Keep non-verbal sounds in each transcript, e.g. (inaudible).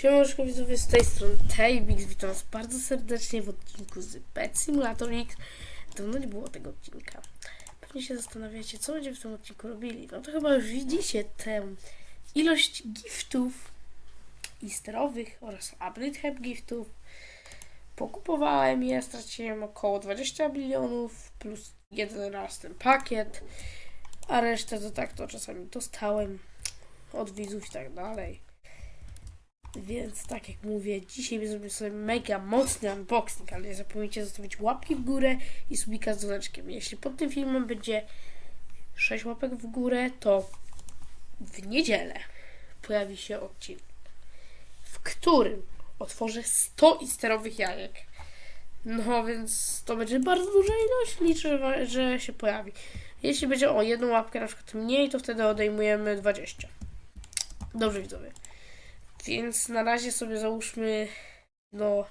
Siemaneczko widzowie, z tej strony Tejbix, witam was bardzo serdecznie w odcinku z Pet Simulator X. Dawno nie było tego odcinka. Pewnie się zastanawiacie, co będziemy w tym odcinku robili. No to chyba już widzicie tę ilość giftów easterowych oraz hype giftów. Pokupowałem je, straciłem około 20 milionów plus jeden raz ten pakiet, a resztę to tak to czasami dostałem od widzów i tak dalej. Więc tak jak mówię, dzisiaj zrobię sobie mega mocny unboxing, ale nie zapomnijcie zostawić łapki w górę i subika z dzwoneczkiem. Jeśli pod tym filmem będzie 6 łapek w górę, to w niedzielę pojawi się odcinek, w którym otworzę 100 isterowych jajek. No więc to będzie bardzo duża ilość, liczę, że się pojawi. Jeśli będzie o jedną łapkę na przykład mniej, to wtedy odejmujemy 20. Dobrze widzowie. Więc na razie sobie załóżmy, no,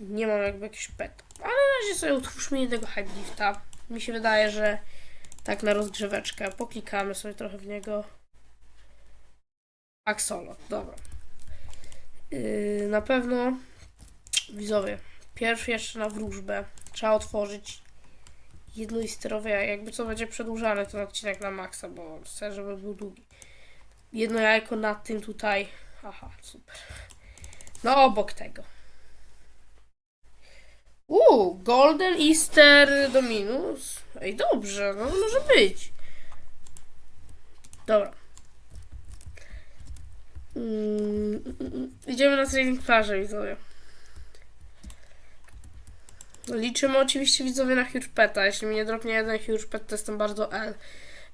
nie mam jakby jakiś pet. Ale na razie sobie utwórzmy jednego hype gifta. Mi się wydaje, że tak na rozgrzeweczkę. Poklikamy sobie trochę w niego. Axolot, dobra. Yy, na pewno, widzowie, pierwszy jeszcze na wróżbę. Trzeba otworzyć jedno isterowe, jakby co będzie przedłużany ten odcinek na maksa, bo chcę, żeby był długi jedno jajko nad tym tutaj. Aha, super. No obok tego. Uuu, Golden Easter Dominus. Ej, dobrze, no może być. Dobra. Mm. Idziemy na trading plażę, widzowie. Liczymy oczywiście widzowie na huge peta. Jeśli mi nie dropnie jeden huge pet, to jestem bardzo L.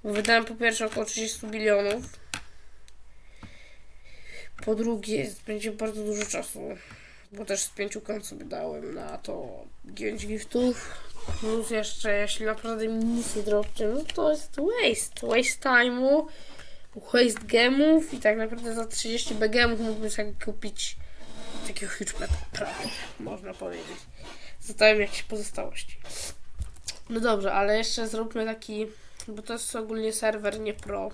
Bo wydałem po pierwsze około 30 bilionów. Po drugie, będzie bardzo dużo czasu, bo też z pięciu kont sobie dałem na to 9 giftów. Plus jeszcze, jeśli naprawdę mi nic nie dropnie, no to jest waste. Waste time'u, waste gemów i tak naprawdę za 30 BGMów mógłbym sobie kupić takiego huge prawie, można powiedzieć. Zostały jakieś pozostałości. No dobrze, ale jeszcze zróbmy taki, bo to jest ogólnie serwer nie pro.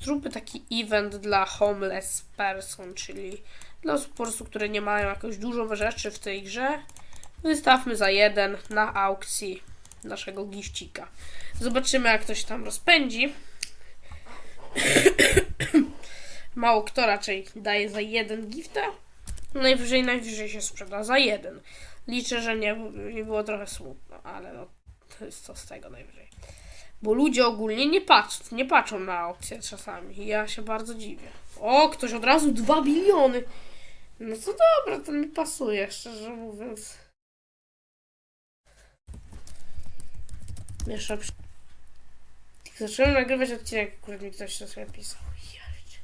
Zróbmy taki event dla homeless person, czyli dla osób po prostu, które nie mają jakoś dużo rzeczy w tej grze. Wystawmy za jeden na aukcji naszego gifcika. Zobaczymy, jak ktoś tam rozpędzi. (coughs) Mało kto raczej daje za jeden gifta. Najwyżej, najwyżej się sprzeda za jeden. Liczę, że nie, nie było trochę smutno, ale no, to jest co z tego najwyżej. Bo ludzie ogólnie nie patrzą, nie patrzą na opcje czasami. Ja się bardzo dziwię. O, ktoś od razu 2 biliony. No to dobra, to mi pasuje, szczerze mówiąc. Jeszcze przy... Zacząłem nagrywać odcinek, akurat mi ktoś to sobie pisał. Jarcie.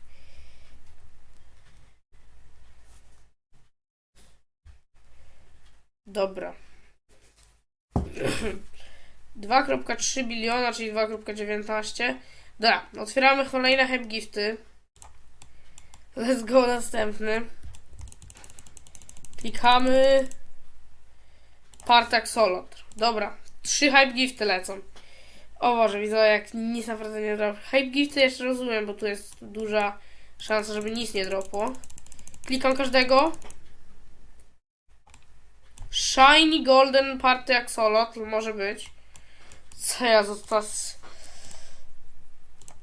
Dobra. (clears throat) 2.3 biliona, czyli 2.19. Dobra, otwieramy kolejne hype gifty. Let's go następny. Klikamy. Partak Solotr. Dobra, trzy hype gifty lecą. O Boże, widzę jak nic naprawdę nie drop. Hype gifty jeszcze rozumiem, bo tu jest duża szansa, żeby nic nie dropło. Klikam każdego. Shiny Golden Party Axolotl może być. Co ja zostać?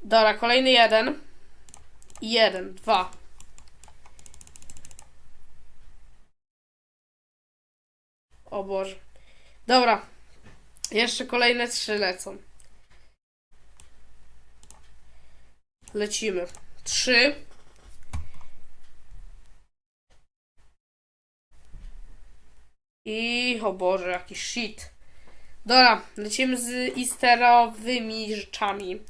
Dobra, kolejny jeden. Jeden, dwa. O Boże. Dobra. Jeszcze kolejne trzy lecą. Lecimy. Trzy. I o Boże, jaki shit. Dobra, lecimy z isterowymi rzeczami.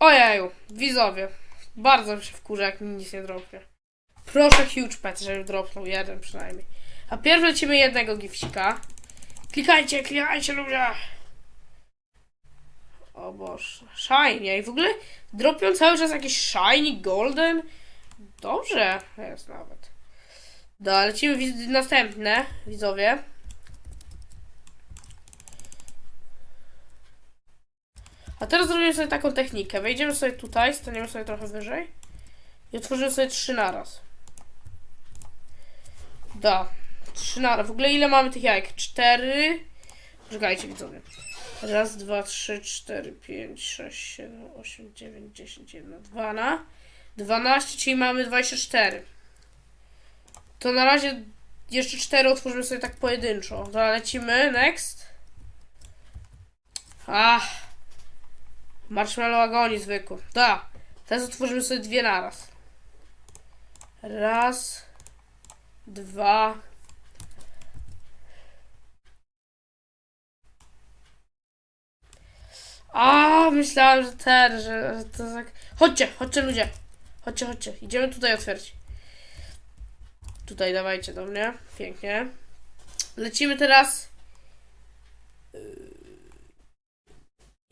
Ojeju, widzowie. Bardzo się wkurza, jak mi nic nie dropnie. Proszę huge pet, żeby dropnął jeden przynajmniej. A pierw lecimy jednego gifcika. Klikajcie, klikajcie ludzie. O Boże, shiny. I w ogóle dropią cały czas jakieś shiny, golden. Dobrze jest nawet. Dobra, lecimy w następne, widzowie. A teraz zrobimy sobie taką technikę. Wejdziemy sobie tutaj, staniemy sobie trochę wyżej i otworzymy sobie trzy naraz. Da. Trzy na... W ogóle ile mamy tych jajek? Cztery. Czekajcie widzowie. Raz, dwa, trzy, cztery, pięć, sześć, siedem, osiem, dziewięć, dziesięć, jedna, dwa na. Dwanaście, czyli mamy dwadzieścia cztery. To na razie jeszcze cztery otworzymy sobie tak pojedynczo. Dobra, lecimy. Next. Ach. Marshmallow agonii zwykły. Da. Teraz otworzymy sobie dwie naraz. Raz. Dwa. A, myślałam, że ten, że, że to tak. Chodźcie, chodźcie ludzie. Chodźcie, chodźcie. Idziemy tutaj otwierać. Tutaj dawajcie do mnie. Pięknie. Lecimy teraz.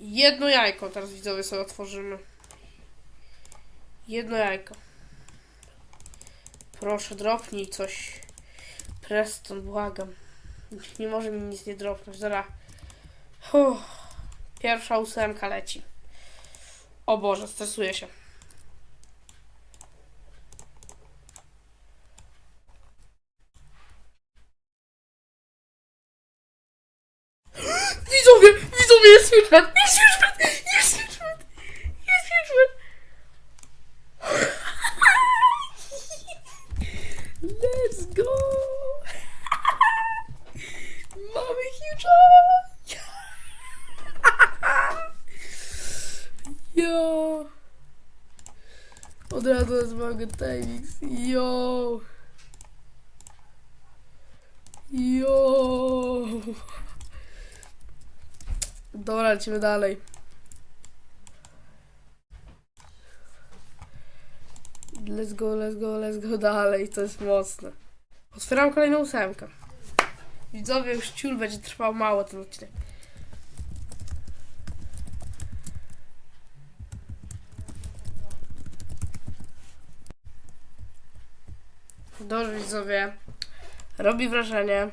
Jedno jajko teraz widzowie sobie otworzymy. Jedno jajko. Proszę, dropnij coś. Preston, błagam. Nie może mi nic nie dropnąć. Zara. Uff. Pierwsza ósemka leci. O Boże, stresuję się. (gasps) Widzowie, widzowie, jest Hitchman, jest Hitchman, jest Hitchman, jest Hitchman. Let's go! (laughs) Mamy Hitchman! (laughs) Yo! Od razu nazwałem Timix. Yo! Yo! Dobra, lecimy dalej. Let's go, let's go, let's go dalej. To jest mocne. Otwieram kolejną ósemkę. Widzowie, już ciul będzie trwał mało ten odcinek. Dobrze, widzowie. Robi wrażenie.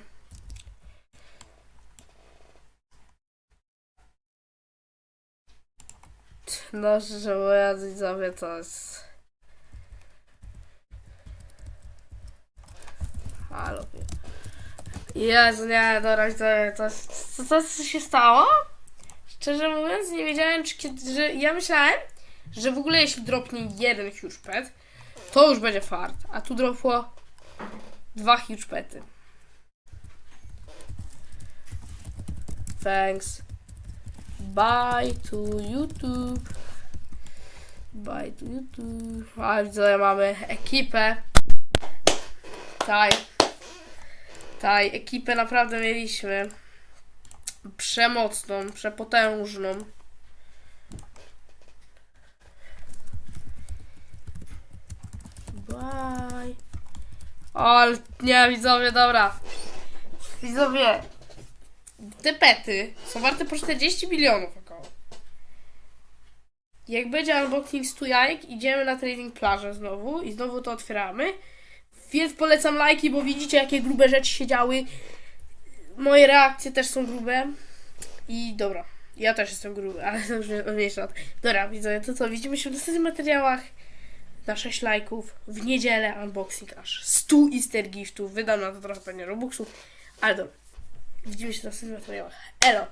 No, że moja widzowie to jest... Halo. Jezu, nie, dobra, to jest... Co, co się stało? Szczerze mówiąc, nie wiedziałem, czy kiedy... Że ja myślałem, że w ogóle jeśli dropnie jeden huge pet, to już będzie fart. A tu dropło dwa huge pety. Thanks. Bye to YouTube. Bye to YouTube. A widzę, mamy ekipę. Taj. Taj, ekipę naprawdę mieliśmy. Przemocną, przepotężną. Bye. O, nie, widzowie, dobra. Widzowie, te pety są warte po 40 milionów około. Jak będzie unboxing 100 jajek, idziemy na trading plażę znowu i znowu to otwieramy. Więc polecam lajki, bo widzicie jakie grube rzeczy się działy. Moje reakcje też są grube. I dobra, ja też jestem gruby, ale już mniejsza. Dobra, widzę, to co, widzimy się w następnych materiałach na 6 lajków. W niedzielę unboxing aż 100 easter giftów. Wydam na to trochę pewnie robuxów, ale dobra. Widzimy się w następnych materiałach. Elo!